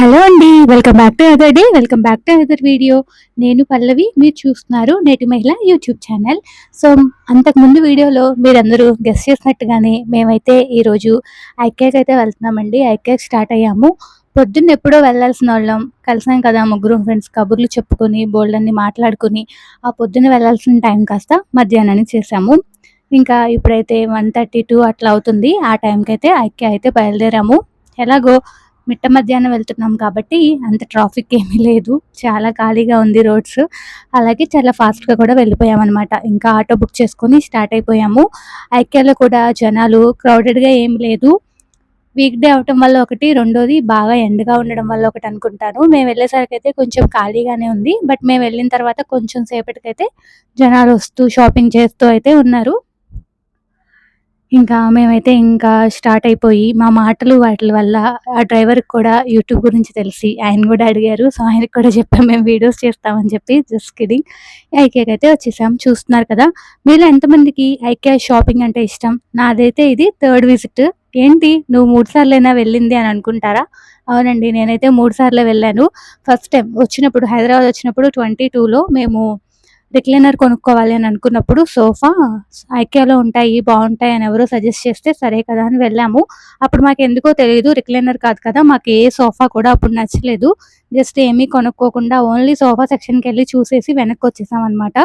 Hello అండి welcome back to other day welcome back to other video నేను పల్లవి మీరు చూస్తున్నారు నేటి మహిళ యూట్యూబ్ ఛానల్. సో అంతకుముందు వీడియోలో మీరందరూ గెస్ట్ చేసినట్టుగానే మేమైతే ఈరోజు ఐక్యాకి అయితే వెళ్తున్నామండి. ఐక్యాకి స్టార్ట్ అయ్యాము. పొద్దున్న ఎప్పుడో వెళ్ళాల్సిన వాళ్ళం. కలిసాం కదా ముగ్గురు ఫ్రెండ్స్ కబుర్లు చెప్పుకొని బోల్డన్ని మాట్లాడుకుని. ఆ పొద్దున్న వెళ్ళాల్సిన టైం కాస్త మధ్యాహ్నానికి చేసాము ఇంకా ఇప్పుడైతే వన్ థర్టీ టూ అట్లా అవుతుంది. ఆ టైంకి అయితే ఐక్య అయితే బయలుదేరాము. ఎలాగో మిట్ట మధ్యాహ్నం వెళ్తున్నాం కాబట్టి అంత ట్రాఫిక్ ఏమీ లేదు. చాలా ఖాళీగా ఉంది రోడ్స్. అలాగే చాలా ఫాస్ట్గా కూడా వెళ్ళిపోయామన్నమాట. ఇంకా ఆటో బుక్ చేసుకొని స్టార్ట్ అయిపోయాము. ఐక్యాలో కూడా జనాలు క్రౌడెడ్గా ఏం లేదు. వీక్ డే అవటం వల్ల ఒకటి రెండోది బాగా ఎండగా ఉండడం వల్ల ఒకటి అనుకుంటాను. మేము వెళ్ళేసరికి అయితే కొంచెం ఖాళీగానే ఉంది. బట్ మేము వెళ్ళిన తర్వాత కొంచెం సేపటికైతే జనాలు వస్తూ షాపింగ్ చేస్తూ అయితే ఉన్నారు. ఇంకా మేమైతే ఇంకా స్టార్ట్ అయిపోయి మా మాటలు వాటి వల్ల ఆ డ్రైవర్కి కూడా యూట్యూబ్ గురించి తెలిసి ఆయన కూడా అడిగారు. సో ఆయనకి కూడా చెప్పాం మేము వీడియోస్ చేస్తామని చెప్పి జస్ట్ కిడింగ్ ఐకేకి అయితే వచ్చేసాం. చూస్తున్నారు కదా మీరు ఎంతమందికి ఐకే షాపింగ్ అంటే ఇష్టం? నాదైతే ఇది థర్డ్ విజిట్. ఏంటి? నువ్వు మూడు సార్లైనా వెళ్ళింది అని అనుకుంటారా? అవునండి నేనైతే మూడు సార్లు వెళ్ళాను. ఫస్ట్ టైం వచ్చినప్పుడు హైదరాబాద్ వచ్చినప్పుడు ట్వంటీ టూలో మేము రిక్లైనర్ కొనుక్కోవాలి అని అనుకున్నప్పుడు సోఫా ఐక్యాలో ఉంటాయి బాగుంటాయి అని ఎవరో సజెస్ట్ చేస్తే సరే కదా అని వెళ్ళాము. అప్పుడు మాకు ఎందుకో తెలియదు రిక్లైనర్ కాదు కదా మాకు ఏ సోఫా కూడా అప్పుడు నచ్చలేదు. జస్ట్ ఏమీ కొనుక్కోకుండా ఓన్లీ సోఫా సెక్షన్కి వెళ్ళి చూసేసి వెనక్కి వచ్చేసాం అనమాట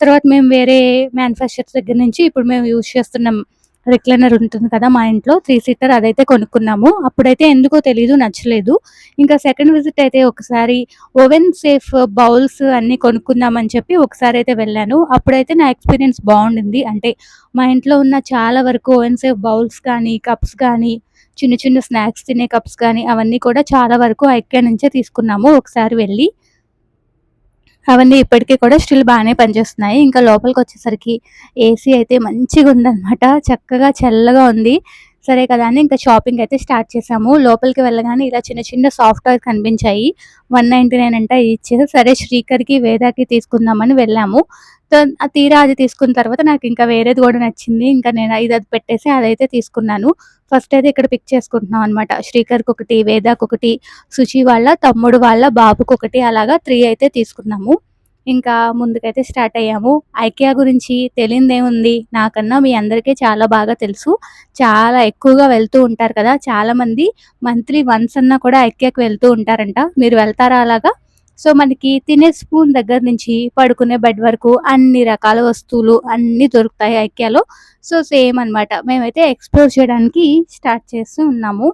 తర్వాత మేము వేరే మ్యానుఫ్యాక్చర్స్ దగ్గర నుంచి ఇప్పుడు మేము యూజ్ చేస్తున్నాం రిక్లైనర్ ఉంటుంది కదా మా ఇంట్లో త్రీ సీటర్ అదైతే కొనుక్కున్నాము. అప్పుడైతే ఎందుకో తెలీదు నచ్చలేదు. ఇంకా సెకండ్ విజిట్ అయితే ఒకసారి ఓవెన్ సేఫ్ బౌల్స్ అన్ని కొనుక్కుందామని చెప్పి ఒకసారి అయితే వెళ్ళాను. అప్పుడైతే నా ఎక్స్పీరియన్స్ బాగుండింది. అంటే మా ఇంట్లో ఉన్న చాలా వరకు ఓవెన్ సేఫ్ బౌల్స్ కానీ కప్స్ కానీ చిన్న చిన్న స్నాక్స్ తినే కప్స్ కానీ అవన్నీ కూడా చాలా వరకు ఐక్యా నుంచే తీసుకున్నాము. ఒకసారి వెళ్ళి అవన్నీ ఇప్పటికీ కూడా స్టిల్ బాగానే పనిచేస్తున్నాయి. ఇంకా లోపలికి వచ్చేసరికి ఏసీ అయితే మంచిగా ఉందన్నమాట చక్కగా చల్లగా ఉంది. సరే కదా అని ఇంకా షాపింగ్ అయితే స్టార్ట్ చేసాము. లోపలికి వెళ్ళగానే ఇలా చిన్న చిన్న సాఫ్ట్ టాయ్స్ కనిపించాయి. వన్ నైంటీ నైన్ అంటే ఇచ్చేసి సరే శ్రీకర్కి వేదాకి తీసుకుందామని వెళ్ళాము. ఆ తీరా అది తీసుకున్న తర్వాత నాకు ఇంకా వేరేది కూడా నచ్చింది. ఇంకా నేను ఇది అది పెట్టేసి అదైతే తీసుకున్నాను. ఫస్ట్ అయితే ఇక్కడ పిక్ చేసుకుంటున్నాం అనమాట శ్రీకర్కి ఒకటి వేదాకి ఒకటి సుచి వాళ్ళ తమ్ముడు వాళ్ళ బాబుకి ఒకటి అలాగా త్రీ అయితే తీసుకున్నాము. ఇంకా ముందుకైతే స్టార్ట్ అయ్యాము. ఐకియా గురించి తెలియదేముంది నాకన్నా మీ అందరికీ చాలా బాగా తెలుసు. చాలా ఎక్కువగా వెళ్తూ ఉంటారు కదా? చాలా మంది మంత్లీ వన్స్ అన్నా కూడా ఐకియాకి వెళ్తూ ఉంటారంట. మీరు వెళ్తారా అలాగా? సో మనకి తినే స్పూన్ దగ్గర నుంచి పడుకునే బెడ్ వరకు అన్ని రకాల వస్తువులు అన్నీ దొరుకుతాయి ఐక్యాలో. సో సేమ్ అనమాట మేమైతే ఎక్స్ప్లోర్ చేయడానికి స్టార్ట్ చేస్తూ ఉన్నాము.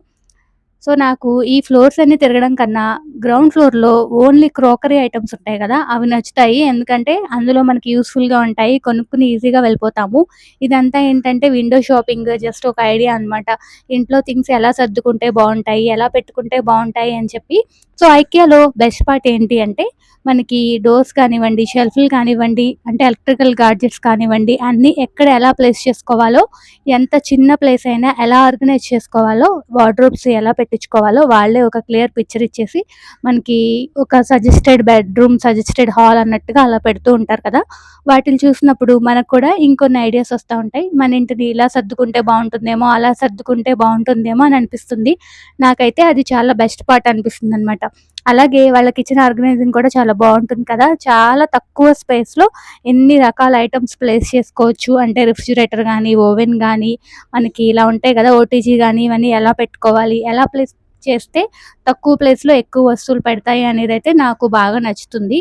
సో నాకు ఈ ఫ్లోర్స్ అన్ని తిరగడం కన్నా గ్రౌండ్ ఫ్లోర్లో ఓన్లీ క్రోకరీ ఐటమ్స్ ఉంటాయి కదా అవి నచ్చుతాయి. ఎందుకంటే అందులో మనకి యూస్ఫుల్గా ఉంటాయి కొనుక్కుని ఈజీగా వెళ్ళిపోతాము. ఇదంతా ఏంటంటే విండో షాపింగ్ జస్ట్ ఒక ఐడియా అనమాట ఇంట్లో థింగ్స్ ఎలా సర్దుకుంటే బాగుంటాయి ఎలా పెట్టుకుంటే బాగుంటాయి అని చెప్పి సో ఐకియాలో బెస్ట్ పార్ట్ ఏంటి అంటే మనకి డోర్స్ కానివ్వండి షెల్ఫ్లు కానివ్వండి అంటే ఎలక్ట్రికల్ గాడ్జెట్స్ కానివ్వండి అన్నీ ఎక్కడ ఎలా ప్లేస్ చేసుకోవాలో ఎంత చిన్న ప్లేస్ అయినా ఎలా ఆర్గనైజ్ చేసుకోవాలో వార్డ్రోబ్స్ ఎలా పెట్టించుకోవాలో వాళ్ళే ఒక క్లియర్ పిక్చర్ ఇచ్చేసి మనకి ఒక సజెస్టెడ్ బెడ్రూమ్ సజెస్టెడ్ హాల్ అన్నట్టుగా అలా పెడుతూ ఉంటారు కదా. వాటిని చూసినప్పుడు మనకు కూడా ఇంకొన్ని ఐడియాస్ వస్తూ ఉంటాయి. మన ఇంటిని ఇలా సర్దుకుంటే బాగుంటుందేమో అలా సర్దుకుంటే బాగుంటుందేమో అని అనిపిస్తుంది. నాకైతే అది చాలా బెస్ట్ పార్ట్ అనిపిస్తుంది అనమాట అలాగే వాళ్ళ కిచెన్ ఆర్గనైజింగ్ కూడా చాలా బాగుంటుంది కదా. చాలా తక్కువ స్పేస్లో ఎన్ని రకాల ఐటమ్స్ ప్లేస్ చేసుకోవచ్చు? అంటే రిఫ్రిజిరేటర్ కానీ ఓవెన్ కానీ మనకి ఇలా ఉంటాయి కదా ఓటీజీ కానీ ఇవన్నీ ఎలా పెట్టుకోవాలి? ఎలా ప్లేస్ చేస్తే తక్కువ ప్లేస్లో ఎక్కువ వస్తువులు పెడతాయి అనేది అయితే నాకు బాగా నచ్చుతుంది.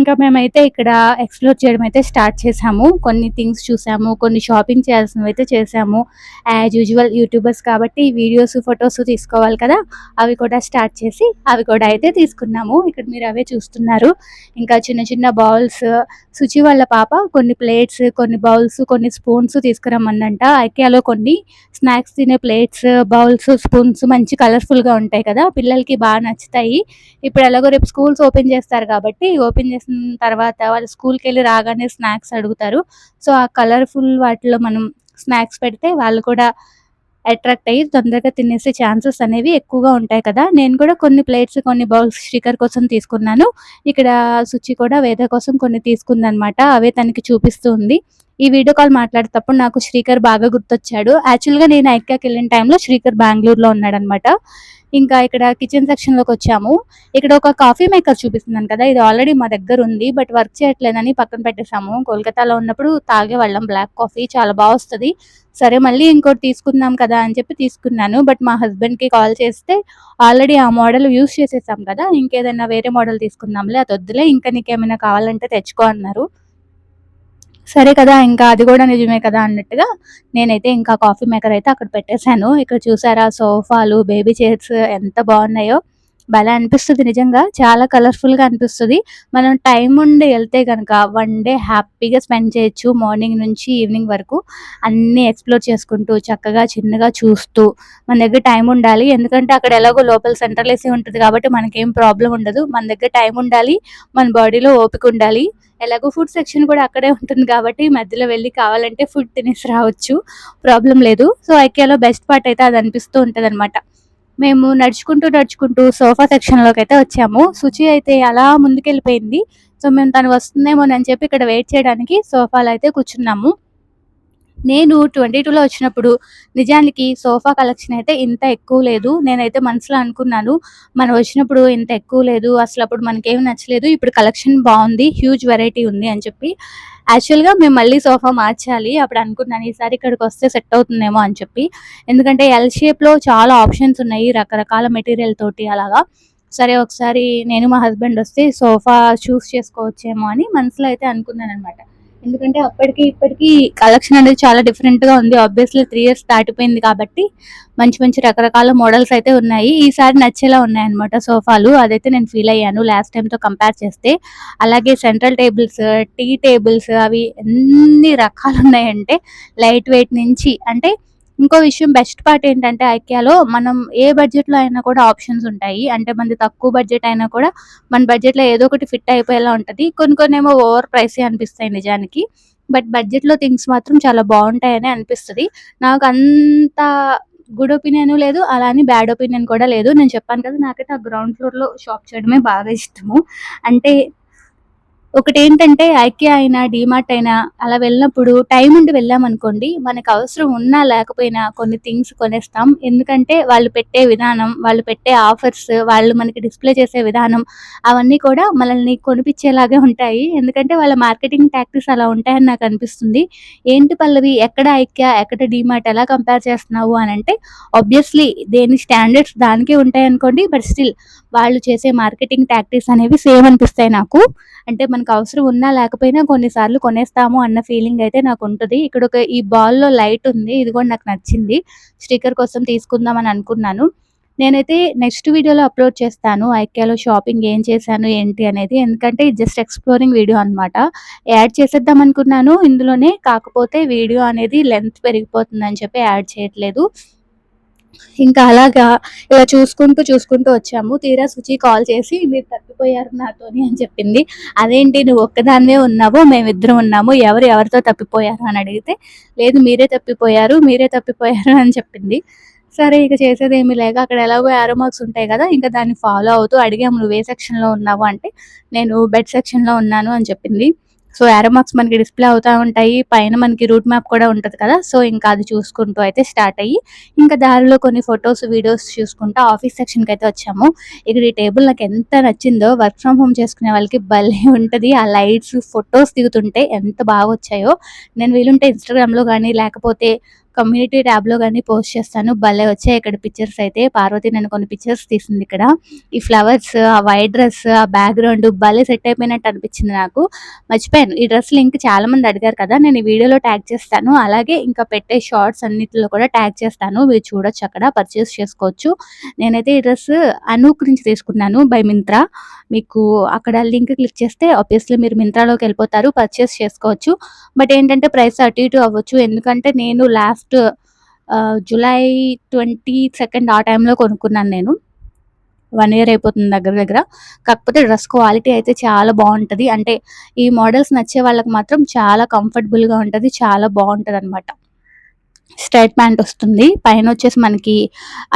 ఇంకా మేమైతే ఇక్కడ ఎక్స్ప్లోర్ చేయడం అయితే స్టార్ట్ చేసాము. కొన్ని థింగ్స్ చూసాము కొన్ని షాపింగ్ చేయాల్సినవి అయితే చేసాము. యాజ్ యూజువల్ యూట్యూబర్స్ కాబట్టి వీడియోస్ ఫొటోస్ తీసుకోవాలి కదా అవి కూడా స్టార్ట్ చేసి అవి కూడా అయితే తీసుకున్నాము. ఇక్కడ మీరు అవే చూస్తున్నారు. ఇంకా చిన్న చిన్న బౌల్స్ శుచి వాళ్ళ పాప కొన్ని ప్లేట్స్ కొన్ని బౌల్స్ కొన్ని స్పూన్స్ తీసుకురమ్మందంట ఐకియాలో కొన్ని స్నాక్స్ తినే ప్లేట్స్ బౌల్స్ స్పూన్స్ మంచి కలర్ఫుల్గా ఉంటాయి కదా పిల్లలకి బాగా నచ్చుతాయి. ఇప్పుడు ఎలాగో రేపు స్కూల్స్ ఓపెన్ చేస్తారు కాబట్టి ఓపెన్ చేసిన తర్వాత వాళ్ళు స్కూల్కి వెళ్ళి రాగానే స్నాక్స్ అడుగుతారు. సో ఆ కలర్ఫుల్ వాటిలో మనం స్నాక్స్ పెడితే వాళ్ళు కూడా అట్రాక్ట్ అయ్యి తొందరగా తినేసే ఛాన్సెస్ అనేవి ఎక్కువగా ఉంటాయి కదా. నేను కూడా కొన్ని ప్లేట్స్ కొన్ని బౌల్స్ స్టిక్కర్ కోసం తీసుకున్నాను. ఇక్కడ సుచి కూడా వేద కోసం కొన్ని తీసుకుందనమాట అవే తనకి చూపిస్తూ ఉంది. ఈ వీడియో కాల్ మాట్లాడేటప్పుడు నాకు శ్రీకర్ బాగా గుర్తొచ్చాడు. యాక్చువల్గా నేను ఐక్యాకి వెళ్ళిన టైంలో శ్రీకర్ బెంగళూరులో ఉన్నాడనమాట ఇంకా ఇక్కడ కిచెన్ సెక్షన్లోకి వచ్చాము. ఇక్కడ ఒక కాఫీ మేకర్ చూపిస్తున్నాను కదా ఇది ఆల్రెడీ మా దగ్గర ఉంది బట్ వర్క్ చేయట్లేదని పక్కన పెట్టేసాము కోల్కతాలో ఉన్నప్పుడు తాగేవాళ్ళం బ్లాక్ కాఫీ చాలా బాగా వస్తుంది. సరే మళ్ళీ ఇంకోటి తీసుకుందాం కదా అని చెప్పి తీసుకున్నాను బట్ మా హస్బెండ్కి కాల్ చేస్తే ఆల్రెడీ ఆ మోడల్ యూస్ చేసేసాం కదా ఇంకేదైనా వేరే మోడల్ తీసుకుందాంలే అది వద్దులే ఇంకా నీకేమైనా కావాలంటే తెచ్చుకో అన్నారు. సరే కదా ఇంకా అది కూడా నిజమే కదా అన్నట్టుగా నేనైతే ఇంకా కాఫీ మేకర్ అయితే అక్కడ పెట్టేశాను. ఇక్కడ చూసారా సోఫాలు బేబీ చైర్స్ ఎంత బాగున్నాయో. భలే అనిపిస్తుంది నిజంగా. చాలా కలర్ఫుల్గా అనిపిస్తుంది. మనం టైం ఉండి వెళ్తే కనుక వన్ డే హ్యాపీగా స్పెండ్ చేయొచ్చు మార్నింగ్ నుంచి ఈవినింగ్ వరకు. అన్నీ ఎక్స్ప్లోర్ చేసుకుంటూ చక్కగా చిన్నగా చూస్తూ మన దగ్గర టైం ఉండాలి. ఎందుకంటే అక్కడ ఎలాగో లోపల సెంట్రల్ ఏసీ ఉంటుంది కాబట్టి మనకేం ప్రాబ్లం ఉండదు. మన దగ్గర టైం ఉండాలి. మన బాడీలో ఓపిక ఉండాలి. ఎలాగో ఫుడ్ సెక్షన్ కూడా అక్కడే ఉంటుంది కాబట్టి మధ్యలో వెళ్ళి కావాలంటే ఫుడ్ తినేసి రావచ్చు. ప్రాబ్లం లేదు. సో ఐకియాలో బెస్ట్ పార్ట్ అయితే అది అనిపిస్తూ ఉంటుంది అనమాట మేము నడుచుకుంటూ నడుచుకుంటూ సోఫా సెక్షన్లోకి అయితే వచ్చాము. శుచి అయితే అలా ముందుకెళ్ళిపోయింది. సో మేము తను వస్తుందేమో అని చెప్పి ఇక్కడ వెయిట్ చేయడానికి సోఫాలో అయితే కూర్చున్నాము. నేను ట్వంటీ టూలో వచ్చినప్పుడు నిజానికి సోఫా కలెక్షన్ అయితే ఇంత ఎక్కువ లేదు. నేనైతే మనసులో అనుకున్నాను మనం వచ్చినప్పుడు ఇంత ఎక్కువ లేదు అసలు అప్పుడు మనకేం నచ్చలేదు ఇప్పుడు కలెక్షన్ బాగుంది హ్యూజ్ వెరైటీ ఉంది అని చెప్పి. యాక్చువల్గా మేము మళ్ళీ సోఫా మార్చాలి అప్పుడు అనుకున్నాను ఈసారి ఇక్కడికి వస్తే సెట్ అవుతుందేమో అని చెప్పి. ఎందుకంటే ఎల్ షేప్లో చాలా ఆప్షన్స్ ఉన్నాయి రకరకాల మెటీరియల్ తోటి అలాగా. సరే ఒకసారి నేను మా హస్బెండ్ వస్తే సోఫా చూస్ చేసుకోవచ్చేమో అని మనసులో అయితే అనుకున్నాను అనమాట ఎందుకంటే అప్పటికి ఇప్పటికి కలెక్షన్ అనేది చాలా డిఫరెంట్గా ఉంది. ఆబ్వియస్లీ త్రీ ఇయర్స్ దాటిపోయింది కాబట్టి మంచి మంచి రకరకాల మోడల్స్ అయితే ఉన్నాయి. ఈసారి నచ్చేలా ఉన్నాయి అనమాట సోఫాలు. అదైతే నేను ఫీల్ అయ్యాను లాస్ట్ టైంతో కంపేర్ చేస్తే. అలాగే సెంట్రల్ టేబుల్స్ టీ టేబుల్స్ అవి ఎన్ని రకాలు ఉన్నాయంటే లైట్ వెయిట్ నుంచి అంటే ఇంకో విషయం బెస్ట్ పార్ట్ ఏంటంటే ఐక్యాలో మనం ఏ బడ్జెట్లో అయినా కూడా ఆప్షన్స్ ఉంటాయి. అంటే మనది తక్కువ బడ్జెట్ అయినా కూడా మన బడ్జెట్లో ఏదో ఒకటి ఫిట్ అయిపోయేలా ఉంటుంది. కొన్ని కొన్ని ఏమో ఓవర్ ప్రైస్ అనిపిస్తాయి నిజానికి. బట్ బడ్జెట్లో థింగ్స్ మాత్రం చాలా బాగుంటాయని అనిపిస్తుంది. నాకు అంత గుడ్ ఒపీనియన్ లేదు. అలానే బ్యాడ్ ఒపీనియన్ కూడా లేదు. నేను చెప్పాను కదా నాకైతే ఆ గ్రౌండ్ ఫ్లోర్లో షాప్ చేయడమే బాగా ఇష్టము. అంటే ఒకటి ఏంటంటే ఐక్య అయినా డిమార్ట్ అయినా అలా వెళ్ళినప్పుడు టైం ఉండి వెళ్ళామనుకోండి మనకు అవసరం ఉన్నా లేకపోయినా కొన్ని థింగ్స్ కొనేస్తాం. ఎందుకంటే వాళ్ళు పెట్టే విధానం వాళ్ళు పెట్టే ఆఫర్స్ వాళ్ళు మనకి డిస్ప్లే చేసే విధానం అవన్నీ కూడా మనల్ని కొనిపించేలాగే ఉంటాయి. ఎందుకంటే వాళ్ళ మార్కెటింగ్ టాక్టిక్స్ అలా ఉంటాయని నాకు అనిపిస్తుంది. ఏంటి పల్లవి ఎక్కడ ఐక్య ఎక్కడ డిమార్ట్ ఎలా కంపేర్ చేస్తున్నావు అని అంటే ఆబ్వియస్లీ దేని స్టాండర్డ్స్ దానికే ఉంటాయి అనుకోండి బట్ స్టిల్ వాళ్ళు చేసే మార్కెటింగ్ టాక్టిక్స్ అనేవి సేమ్ అనిపిస్తాయి నాకు. అంటే మనకు అవసరం ఉన్నా లేకపోయినా కొన్నిసార్లు కొనేస్తాము అన్న ఫీలింగ్ అయితే నాకు ఉంటుంది. ఇక్కడ ఒక ఈ బాల్లో లైట్ ఉంది ఇది కూడా నాకు నచ్చింది. స్టిక్కర్ కోసం తీసుకుందాం అని అనుకున్నాను. నేనైతే నెక్స్ట్ వీడియోలో అప్లోడ్ చేస్తాను. ఐక్యాలో షాపింగ్ ఏం చేశాను ఏంటి అనేది. ఎందుకంటే జస్ట్ ఎక్స్ప్లోరింగ్ వీడియో అనమాట యాడ్ చేసేద్దాం అనుకున్నాను. ఇందులోనే కాకపోతే వీడియో అనేది లెంత్ పెరిగిపోతుందని చెప్పి యాడ్ చేయట్లేదు. ఇంకా అలాగా ఇలా చూసుకుంటూ చూసుకుంటూ వచ్చాము. తీరా శుచి కాల్ చేసి మీరు తప్పిపోయారు నాతోని అని చెప్పింది. అదేంటి నువ్వు ఒక్కదాన్నే ఉన్నావు మేమిద్దరం ఉన్నాము ఎవరు ఎవరితో తప్పిపోయారు? అని అడిగితే లేదు మీరే తప్పిపోయారు మీరే తప్పిపోయారు అని చెప్పింది. సరే ఇక చేసేది ఏమీ లేక అక్కడ ఎలాగో యారో మార్క్స్ ఉంటాయి కదా ఇంకా దాన్ని ఫాలో అవుతూ అడిగాము నువ్వు ఏ సెక్షన్లో ఉన్నావు? అంటే నేను బెడ్ సెక్షన్లో ఉన్నాను అని చెప్పింది. సో యారో మార్క్స్ మనకి డిస్ప్లే అవుతూ ఉంటాయి. పైన మనకి రూట్ మ్యాప్ కూడా ఉంటుంది కదా. సో ఇంకా అది చూసుకుంటూ అయితే స్టార్ట్ అయ్యి ఇంకా దారిలో కొన్ని ఫొటోస్ వీడియోస్ చూసుకుంటూ ఆఫీస్ సెక్షన్కి అయితే వచ్చాము. ఇక్కడ ఈ టేబుల్ నాకు ఎంత నచ్చిందో వర్క్ ఫ్రమ్ హోమ్ చేసుకునే వాళ్ళకి భలే ఉంటుంది. ఆ లైట్స్ ఫొటోస్ దిగుతుంటే ఎంత బాగా వచ్చాయో నేను వీలుంటే ఇన్స్టాగ్రామ్లో కానీ లేకపోతే కమ్యూనిటీ ట్యాబ్లో కానీ పోస్ట్ చేస్తాను. భలే వచ్చాయి ఇక్కడ పిక్చర్స్ అయితే. పార్వతి నేను కొన్ని పిక్చర్స్ తీసింది ఇక్కడ. ఈ ఫ్లవర్స్ ఆ వైట్ డ్రెస్ ఆ బ్యాక్గ్రౌండ్ భలే సెట్ అయిపోయినట్టు అనిపించింది నాకు. మర్చిపోయాను. ఈ డ్రెస్ లింక్ చాలా మంది అడిగారు కదా నేను ఈ వీడియోలో ట్యాగ్ చేస్తాను. అలాగే ఇంకా పెట్టే షార్ట్స్ అన్నిటిలో కూడా ట్యాగ్ చేస్తాను. మీరు చూడొచ్చు అక్కడ పర్చేస్ చేసుకోవచ్చు. నేనైతే ఈ డ్రెస్ అనూక్ నుంచి తీసుకున్నాను బై మింత్రా. మీకు అక్కడ లింక్ క్లిక్ చేస్తే ఆబ్వియస్లీ మీరు మింత్రాలోకి వెళ్ళిపోతారు పర్చేస్ చేసుకోవచ్చు. బట్ ఏంటంటే ప్రైస్ అటు ఇటు అవ్వచ్చు. ఎందుకంటే నేను లాస్ట్ జూలై ట్వంటీ సెకండ్ ఆ టైంలో కొనుక్కున్నాను నేను. వన్ ఇయర్ అయిపోతుంది దగ్గర దగ్గర. కాకపోతే డ్రెస్ క్వాలిటీ అయితే చాలా బాగుంటుంది. అంటే ఈ మోడల్స్ నచ్చే వాళ్ళకి మాత్రం చాలా కంఫర్టబుల్గా ఉంటుంది చాలా బాగుంటుంది అనమాట స్ట్రైట్ ప్యాంట్ వస్తుంది. పైన వచ్చేసి మనకి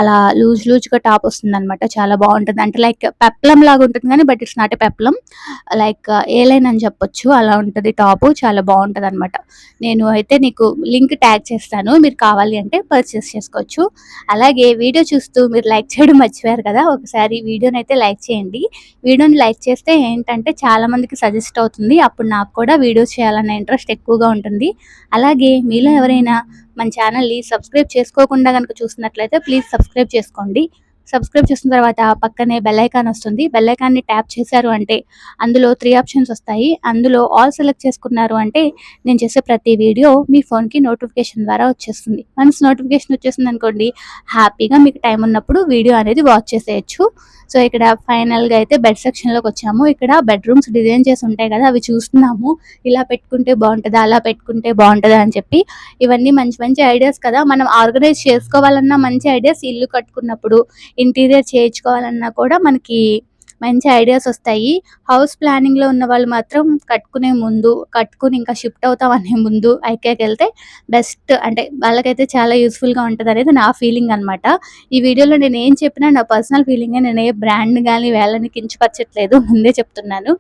అలా లూజ్ లూజ్గా టాప్ వస్తుంది అనమాట చాలా బాగుంటుంది. అంటే లైక్ పెప్లం లాగా ఉంటుంది కానీ but it's not a peplum like A line అని చెప్పొచ్చు. అలా ఉంటుంది టాప్. చాలా బాగుంటుంది అనమాట నేను అయితే నీకు లింక్ ట్యాగ్ చేస్తాను. మీరు కావాలి అంటే పర్చేస్ చేసుకోవచ్చు. అలాగే వీడియో చూస్తూ మీరు లైక్ చేయడం మర్చిపోయారు కదా? ఒకసారి వీడియోని అయితే లైక్ చేయండి. వీడియోని లైక్ చేస్తే ఏంటంటే చాలామందికి సజెస్ట్ అవుతుంది. అప్పుడు నాకు కూడా వీడియోస్ చేయాలన్న ఇంట్రెస్ట్ ఎక్కువగా ఉంటుంది. అలాగే మీలో ఎవరైనా మన ఛానల్ని సబ్స్క్రైబ్ చేసుకోకుండా కనుక చూసినట్లయితే ప్లీజ్ సబ్స్క్రైబ్ చేసుకోండి. సబ్స్క్రైబ్ చేసిన తర్వాత పక్కనే బెల్ ఐకాన్ వస్తుంది. బెల్ ఐకాన్ని ట్యాప్ చేశారు అంటే అందులో త్రీ ఆప్షన్స్ వస్తాయి. అందులో ఆల్ సెలెక్ట్ చేసుకున్నారు అంటే నేను చేసే ప్రతి వీడియో మీ ఫోన్కి నోటిఫికేషన్ ద్వారా వచ్చేస్తుంది. మనసు నోటిఫికేషన్ వచ్చేసింది అనుకోండి హ్యాపీగా మీకు టైం ఉన్నప్పుడు వీడియో అనేది వాచ్ చేసేయచ్చు. సో ఇక్కడ ఫైనల్గా అయితే బెడ్ సెక్షన్లోకి వచ్చాము. ఇక్కడ బెడ్రూమ్స్ డిజైన్ చేసి ఉంటాయి కదా అవి చూస్తున్నాము. ఇలా పెట్టుకుంటే బాగుంటుందా అలా పెట్టుకుంటే బాగుంటుందా అని చెప్పి. ఇవన్నీ మంచి మంచి ఐడియాస్ కదా. మనం ఆర్గనైజ్ చేసుకోవాలన్నా మంచి ఐడియాస్ ఇల్లు కట్టుకున్నప్పుడు ఇంటీరియర్ చేయించుకోవాలన్నా కూడా మనకి మంచి ఐడియాస్ వస్తాయి. హౌస్ ప్లానింగ్లో ఉన్న వాళ్ళు మాత్రం కట్టుకునే ముందు కట్టుకుని ఇంకా షిఫ్ట్ అవుతాం అనే ముందు ఐకేకి వెళ్తే బెస్ట్ అంటే వాళ్ళకైతే చాలా యూస్ఫుల్గా ఉంటుంది అనేది నా ఫీలింగ్ అనమాట ఈ వీడియోలో నేను ఏం చెప్పినా నా పర్సనల్ ఫీలింగ్ నేను ఏ బ్రాండ్ కానీ వేళ్ళని కించపరచట్లేదు ముందే చెప్తున్నాను.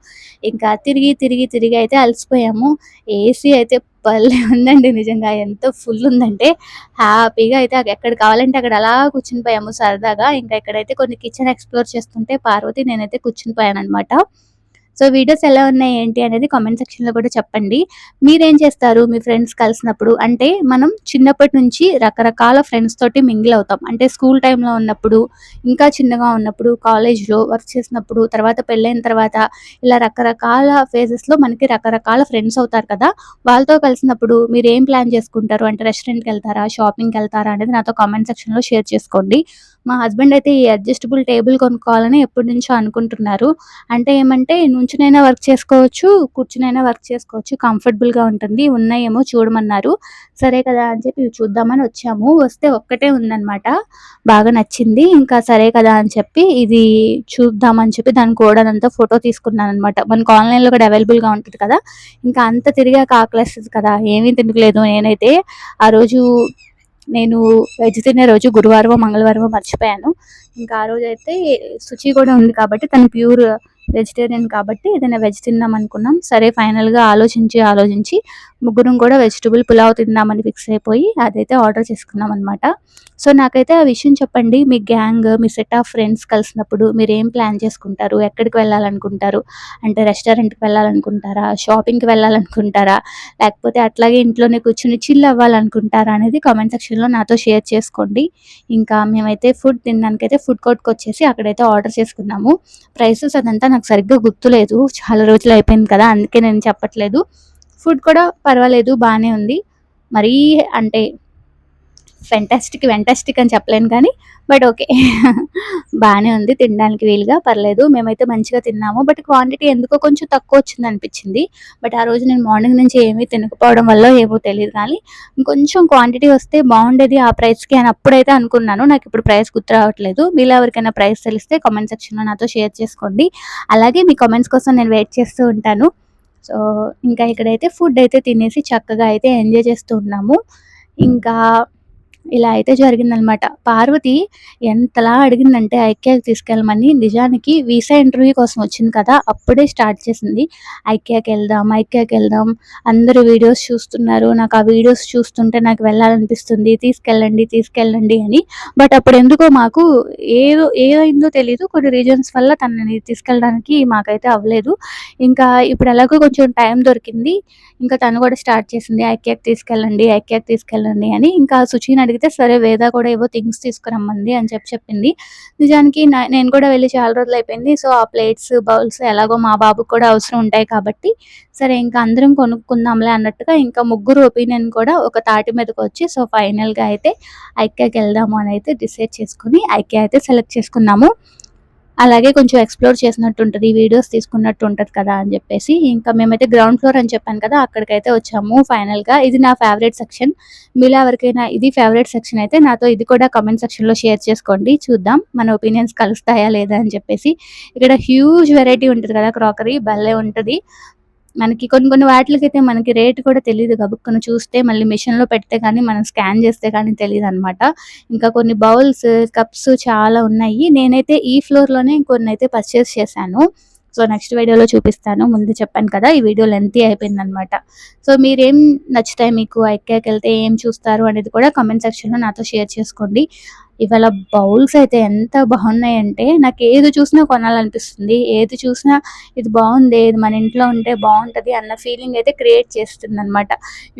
ఇంకా తిరిగి తిరిగి తిరిగి అయితే అలసిపోయాము. ఏసీ అయితే భలే ఉందండి నిజంగా. ఎంత ఫుల్ ఉందంటే హ్యాపీగా అయితే ఎక్కడ కావాలంటే అక్కడ అలా కూర్చుని పోయాము సరదాగా. ఇంకా ఇక్కడైతే కొన్ని కిచెన్ ఎక్స్ప్లోర్ చేస్తుంటే పార్వతి నేనైతే కూర్చుని పోయాను అనమాట సో వీడియోస్ ఎలా ఉన్నాయి ఏంటి అనేది కామెంట్ సెక్షన్లో కూడా చెప్పండి. మీరేం చేస్తారు? మీ ఫ్రెండ్స్ కలిసినప్పుడు అంటే మనం చిన్నప్పటి నుంచి రకరకాల ఫ్రెండ్స్ తోటి మింగిల్ అవుతాం. అంటే స్కూల్ టైంలో ఉన్నప్పుడు ఇంకా చిన్నగా ఉన్నప్పుడు కాలేజ్లో వర్క్ చేసినప్పుడు తర్వాత పెళ్ళైన తర్వాత ఇలా రకరకాల ఫేజెస్లో మనకి రకరకాల ఫ్రెండ్స్ అవుతారు కదా. వాళ్ళతో కలిసినప్పుడు మీరు ఏం ప్లాన్ చేసుకుంటారు? అంటే రెస్టారెంట్కి వెళ్తారా? షాపింగ్కి వెళ్తారా? అనేది నాతో కామెంట్ సెక్షన్లో షేర్ చేసుకోండి. మా హస్బెండ్ అయితే ఈ అడ్జస్టబుల్ టేబుల్ కొనుక్కోవాలని ఎప్పటి నుంచో అనుకుంటున్నారు. అంటే ఏమంటే నుంచునైనా వర్క్ చేసుకోవచ్చు కూర్చునైనా వర్క్ చేసుకోవచ్చు. కంఫర్టబుల్గా ఉంటుంది. ఉన్నాయేమో చూడమన్నారు. సరే కదా అని చెప్పి చూద్దామని వచ్చాము. వస్తే ఒక్కటే ఉందన్నమాట. బాగా నచ్చింది. ఇంకా సరే కదా అని చెప్పి ఇది చూద్దామని చెప్పి దాని కోడనంతా ఫోటో తీసుకున్నాను అనమాట మనకు ఆన్లైన్లో కూడా అవైలబుల్గా ఉంటుంది కదా. ఇంకా అంత తిరిగాక ఆకలేస్తుంది కదా. ఏమీ తినలేదు నేనైతే. ఆ రోజు నేను వెజ్ తినే రోజు గురువారం మంగళవారం మర్చిపోయాను. ఇంకా ఆ రోజు అయితే శుచి కూడా ఉంది కాబట్టి తను ప్యూర్ వెజిటేరియన్ కాబట్టి ఏదైనా వెజ్ తిందాం అనుకున్నాం. సరే ఫైనల్గా ఆలోచించి ఆలోచించి ముగ్గురం కూడా వెజిటబుల్ పులావ్ తిందామని ఫిక్స్ అయిపోయి అదైతే ఆర్డర్ చేసుకున్నాం అనమాట సో నాకైతే ఆ విషయం చెప్పండి. మీ గ్యాంగ్ మీ సెట్ ఆఫ్ ఫ్రెండ్స్ కలిసినప్పుడు మీరు ఏం ప్లాన్ చేసుకుంటారు? ఎక్కడికి వెళ్ళాలనుకుంటారు? అంటే రెస్టారెంట్కి వెళ్ళాలనుకుంటారా? షాపింగ్కి వెళ్ళాలనుకుంటారా? లేకపోతే అట్లాగే ఇంట్లోనే కూర్చుని చిల్ అవ్వాలనుకుంటారా అనేది కామెంట్ సెక్షన్లో నాతో షేర్ చేసుకోండి. ఇంకా మేమైతే ఫుడ్ తినడానికైతే ఫుడ్ కోర్ట్కి వచ్చేసి అక్కడైతే ఆర్డర్ చేసుకున్నాము. ప్రైసెస్ అదంతా నాకు సరిగ్గా గుర్తులేదు. చాలా రోజులు అయిపోయింది కదా అందుకే నేను చెప్పట్లేదు. ఫుడ్ కూడా పర్వాలేదు బాగానే ఉంది. మరీ అంటే ఫెంటాస్టిక్ వెంటాస్టిక్ అని చెప్పలేను కానీ బట్ ఓకే. బాగానే ఉంది తినడానికి వీలుగా పర్లేదు. మేమైతే మంచిగా తిన్నాము. బట్ క్వాంటిటీ ఎందుకో కొంచెం తక్కువ వచ్చింది అనిపించింది. బట్ ఆ రోజు నేను మార్నింగ్ నుంచి ఏమీ తినకపోవడం వల్ల ఏమో తెలియదు కానీ ఇంకొంచెం క్వాంటిటీ వస్తే బాగుండేది ఆ ప్రైస్కి అని అప్పుడైతే అనుకున్నాను. నాకు ఇప్పుడు ప్రైస్ గుర్తు రావట్లేదు. మీలో ఎవరికైనా ప్రైస్ తెలిస్తే కామెంట్ సెక్షన్లో నాతో షేర్ చేసుకోండి. అలాగే మీ కామెంట్స్ కోసం నేను వెయిట్ చేస్తూ ఉంటాను. సో ఇంకా ఇక్కడైతే ఫుడ్ అయితే తినేసి చక్కగా అయితే ఎంజాయ్ చేస్తూ ఉన్నాము. ఇంకా ఇలా అయితే జరిగిందనమాట. పార్వతి ఎంతలా అడిగిందంటే ఐక్యాకి తీసుకెళ్ళమని నిజానికి వీసా ఇంటర్వ్యూ కోసం వచ్చింది కదా అప్పుడే స్టార్ట్ చేసింది. ఐక్యాకి వెళ్దాం ఐక్యాకి వెళ్దాం అందరూ వీడియోస్ చూస్తున్నారు నాకు ఆ వీడియోస్ చూస్తుంటే నాకు వెళ్ళాలనిపిస్తుంది తీసుకెళ్ళండి తీసుకెళ్ళండి అని. బట్ అప్పుడు ఎందుకో మాకు ఏదో ఏదైందో తెలియదు కొన్ని రీజన్స్ వల్ల తనని తీసుకెళ్ళడానికి మాకైతే అవ్వలేదు. ఇంకా ఇప్పుడు ఎలాగో కొంచెం టైం దొరికింది ఇంకా తను కూడా స్టార్ట్ చేసింది ఐక్యాకి తీసుకెళ్ళండి ఐక్యాకి తీసుకెళ్ళండి అని. ఇంకా సుచిని అడిగితే సరే వేద కూడా ఏవో థింగ్స్ తీసుకురమ్మంది అని చెప్పి చెప్పింది. నిజానికి నేను కూడా వెళ్ళి చాలా రోజులు అయిపోయింది. సో ఆ ప్లేట్స్ బౌల్స్ ఎలాగో మా బాబుకి కూడా అవసరం ఉంటాయి కాబట్టి సరే ఇంకా అందరం కొనుక్కుందాంలే అన్నట్టుగా ఇంకా ముగ్గురు ఒపీనియన్ కూడా ఒక తాటి మీదకి వచ్చి సో ఫైనల్గా అయితే ఐక్యాకి వెళ్దాము అని అయితే డిసైడ్ చేసుకుని ఐక్యా అయితే సెలెక్ట్ చేసుకున్నాము. అలాగే కొంచెం ఎక్స్ప్లోర్ చేసినట్టు ఉంటుంది వీడియోస్ తీసుకున్నట్టు ఉంటుంది కదా అని చెప్పేసి. ఇంకా మేమైతే గ్రౌండ్ ఫ్లోర్ అని చెప్పాను కదా అక్కడికైతే వచ్చాము ఫైనల్గా. ఇది నా ఫేవరెట్ సెక్షన్ మీలో ఎవరికైనా ఇది ఫేవరెట్ సెక్షన్ అయితే నాతో ఇది కూడా కమెంట్ సెక్షన్లో షేర్ చేసుకోండి. చూద్దాం మన ఒపీనియన్స్ కలుస్తాయా లేదా అని చెప్పేసి. ఇక్కడ హ్యూజ్ వెరైటీ ఉంటుంది కదా క్రాకరీ భలే ఉంటుంది. మనకి కొన్ని కొన్ని వాటిలకైతే మనకి రేట్ కూడా తెలియదు గబుక్కున చూస్తే మళ్ళీ మిషన్లో పెడితే కానీ మనం స్కాన్ చేస్తే కానీ తెలియదు అనమాట ఇంకా కొన్ని బౌల్స్ కప్స్ చాలా ఉన్నాయి. నేనైతే ఈ ఫ్లోర్లోనే కొన్ని అయితే పర్చేస్ చేశాను. సో నెక్స్ట్ వీడియోలో చూపిస్తాను. ముందు చెప్పాను కదా ఈ వీడియో లెంతీ అయిపోయింది అనమాట సో మీరేం నచ్చుతాయి మీకు? ఐక్యాకి వెళ్తే ఏం చూస్తారు అనేది కూడా కామెంట్ సెక్షన్లో నాతో షేర్ చేసుకోండి. ఇవాళ బౌల్స్ అయితే ఎంత బాగున్నాయంటే నాకు ఏది చూసినా కొనాలనిపిస్తుంది. ఏది చూసినా ఇది బాగుంది ఇది మన ఇంట్లో ఉంటే బాగుంటుంది అన్న ఫీలింగ్ అయితే క్రియేట్ చేస్తుంది అనమాట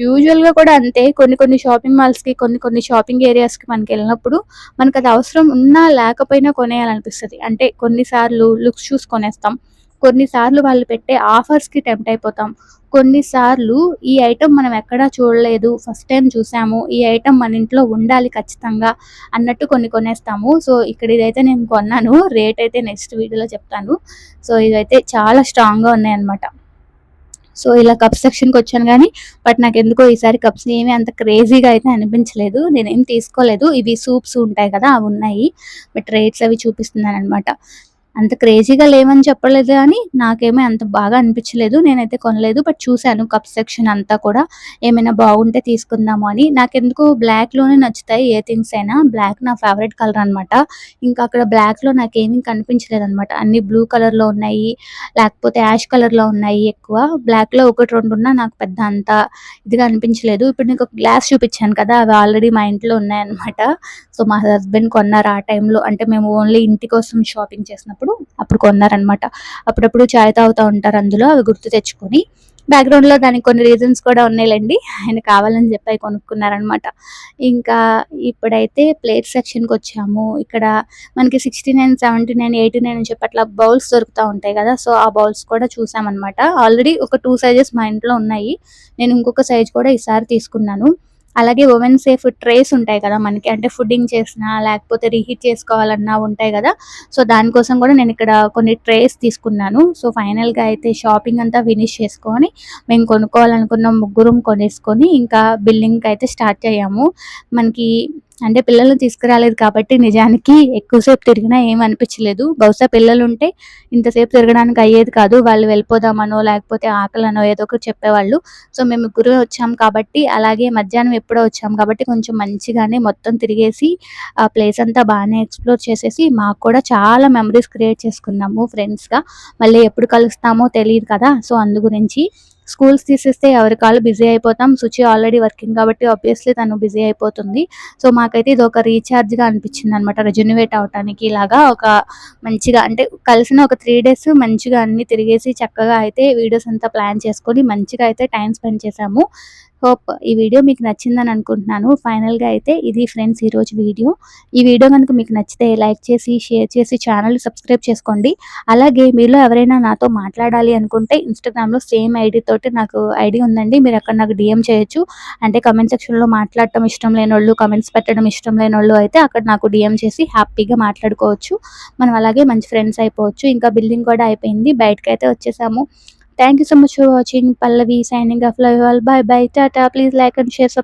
యూజువల్గా కూడా అంతే కొన్ని కొన్ని షాపింగ్ మాల్స్కి కొన్ని కొన్ని షాపింగ్ ఏరియాస్కి మనకి వెళ్ళినప్పుడు మనకు అది అవసరం ఉన్నా లేకపోయినా కొనేయాలనిపిస్తుంది. అంటే కొన్నిసార్లు లుక్స్ చూసి కొనేస్తాం. కొన్నిసార్లు వాళ్ళు పెట్టే ఆఫర్స్కి టెంప్ట్ అయిపోతాం. కొన్నిసార్లు ఈ ఐటెం మనం ఎక్కడా చూడలేదు. ఫస్ట్ టైం చూసాము. ఈ ఐటెం మన ఇంట్లో ఉండాలి ఖచ్చితంగా అన్నట్టు కొన్ని కొనేస్తాము. సో ఇక్కడ ఇదైతే నేను కొన్నాను. రేట్ అయితే నెక్స్ట్ వీడియోలో చెప్తాను. సో ఇదైతే చాలా స్ట్రాంగ్గా ఉన్నాయన్నమాట. సో ఇలా కప్ సెక్షన్కి వచ్చాను కానీ బట్ నాకు ఎందుకో ఈసారి కప్స్ ఏమీ అంత క్రేజీగా అయితే అనిపించలేదు. నేనేం తీసుకోలేదు. ఇవి సూప్స్ ఉంటాయి కదా అవి ఉన్నాయి. బట్ రేట్స్ అవి చూపిస్తున్నాను అనమాట అంత క్రేజీగా లేవని చెప్పలేదు కానీ నాకేమీ అంత బాగా అనిపించలేదు. నేనైతే కొనలేదు బట్ చూశాను కప్ సెక్షన్ అంతా కూడా. ఏమైనా బాగుంటే తీసుకుందాము అని. నాకెందుకు బ్లాక్లోనే నచ్చుతాయి ఏ థింగ్స్ అయినా. బ్లాక్ నా ఫేవరెట్ కలర్ అనమాట ఇంకా అక్కడ బ్లాక్లో నాకేమీ కనిపించలేదు అనమాట అన్ని బ్లూ కలర్లో ఉన్నాయి లేకపోతే యాష్ కలర్లో ఉన్నాయి ఎక్కువ. బ్లాక్లో ఒకటి రెండు ఉన్నా నాకు పెద్ద అంత ఇదిగా అనిపించలేదు. ఇప్పుడు నీకు ఒక గ్లాస్ చూపించాను కదా అవి ఆల్రెడీ మా ఇంట్లో ఉన్నాయన్నమాట. సో మా హస్బెండ్ కొన్నారు ఆ టైంలో అంటే మేము ఓన్లీ ఇంటి కోసం షాపింగ్ చేసినప్పుడు ఉన్నప్పుడు అప్పుడు కొన్నారనమాట అప్పుడప్పుడు చాయ్ తాగుతూ ఉంటారు అందులో అవి గుర్తు తెచ్చుకొని. బ్యాక్గ్రౌండ్లో దానికి కొన్ని రీజన్స్ కూడా ఉన్నాయిలేండి. ఆయన కావాలని చెప్పి కొనుక్కున్నారనమాట ఇంకా ఇప్పుడైతే ప్లేట్ సెక్షన్కి వచ్చాము. ఇక్కడ మనకి sixty nine seventy nine eighty nine అని చెప్పి అట్లా బౌల్స్ దొరుకుతూ ఉంటాయి కదా. సో ఆ బౌల్స్ కూడా చూసామన్నమాట. ఆల్రెడీ ఒక టూ సైజెస్ మా ఇంట్లో ఉన్నాయి. నేను ఇంకొక సైజ్ కూడా ఈసారి తీసుకున్నాను. అలాగే ఓవెన్ సేఫ్ ట్రేస్ ఉంటాయి కదా మనకి. అంటే ఫుడ్డింగ్ చేసినా లేకపోతే రీహీట్ చేసుకోవాలన్నా ఉంటాయి కదా. సో దానికోసం కూడా నేను ఇక్కడ కొన్ని ట్రేస్ తీసుకున్నాను. సో ఫైనల్గా అయితే షాపింగ్ అంతా ఫినిష్ చేసుకొని మేము కొనుక్కోవాలనుకున్న ముగ్గురం కొనేసుకొని ఇంకా బిల్డింగ్కి అయితే స్టార్ట్ అయ్యాము. మనకి అంటే పిల్లల్ని తీసుకురాలేదు కాబట్టి నిజానికి ఎక్కువసేపు తిరిగినా ఏం అనిపించలేదు. బహుశా పిల్లలు ఉంటే ఇంతసేపు తిరగడానికి అయ్యేది కాదు. వాళ్ళు వెళ్ళిపోదామనో లేకపోతే ఆకలనో ఏదో ఒకటి చెప్పేవాళ్ళు. సో మేము ముగ్గురు వచ్చాం కాబట్టి అలాగే మధ్యాహ్నం ఎప్పుడో వచ్చాం కాబట్టి కొంచెం మంచిగానే మొత్తం తిరిగేసి ఆ ప్లేస్ అంతా బాగానే ఎక్స్ప్లోర్ చేసేసి మాకు కూడా చాలా మెమరీస్ క్రియేట్ చేసుకున్నాము ఫ్రెండ్స్గా. మళ్ళీ ఎప్పుడు కలుస్తామో తెలియదు కదా. సో అందు గురించి స్కూల్స్ తీసేస్తే ఎవరి కాళ్ళు బిజీ అయిపోతాం. సుచి ఆల్రెడీ వర్కింగ్ కాబట్టి ఆబ్వియస్లీ తను బిజీ అయిపోతుంది. సో మాకైతే ఇది ఒక రీఛార్జ్గా అనిపించింది అనమాట రెజ్యునివేట్ అవటానికి ఇలాగా ఒక మంచిగా అంటే కలిసిన ఒక త్రీ డేస్ మంచిగా అన్ని తిరిగేసి చక్కగా అయితే వీడియోస్ అంతా ప్లాన్ చేసుకొని మంచిగా అయితే టైం స్పెండ్ చేసాము హోప్ ఈ వీడియో మీకు నచ్చిందని అనుకుంటున్నాను. ఫైనల్గా అయితే ఇది ఫ్రెండ్స్ ఈరోజు వీడియో. ఈ వీడియో కనుక మీకు నచ్చితే లైక్ చేసి షేర్ చేసి ఛానల్ సబ్స్క్రైబ్ చేసుకోండి. అలాగే మీలో ఎవరైనా నాతో మాట్లాడాలి అనుకుంటే ఇన్స్టాగ్రామ్లో సేమ్ ఐడి తోటి నాకు ఐడి ఉందండి. మీరు అక్కడ నాకు డిఎం చేయొచ్చు. అంటే కమెంట్ సెక్షన్లో మాట్లాడటం ఇష్టం లేని వాళ్ళు కమెంట్స్ పెట్టడం ఇష్టం లేని వాళ్ళు అయితే అక్కడ నాకు డిఎం చేసి హ్యాపీగా మాట్లాడుకోవచ్చు. మనం అలాగే మంచి ఫ్రెండ్స్ అయిపోవచ్చు. ఇంకా బిల్డింగ్ కూడా అయిపోయింది. బయటకైతే అయితే వచ్చేసాము. Thank you so much for watching. Pallavi signing off. Love you all. Bye bye. Tata. Please like and share.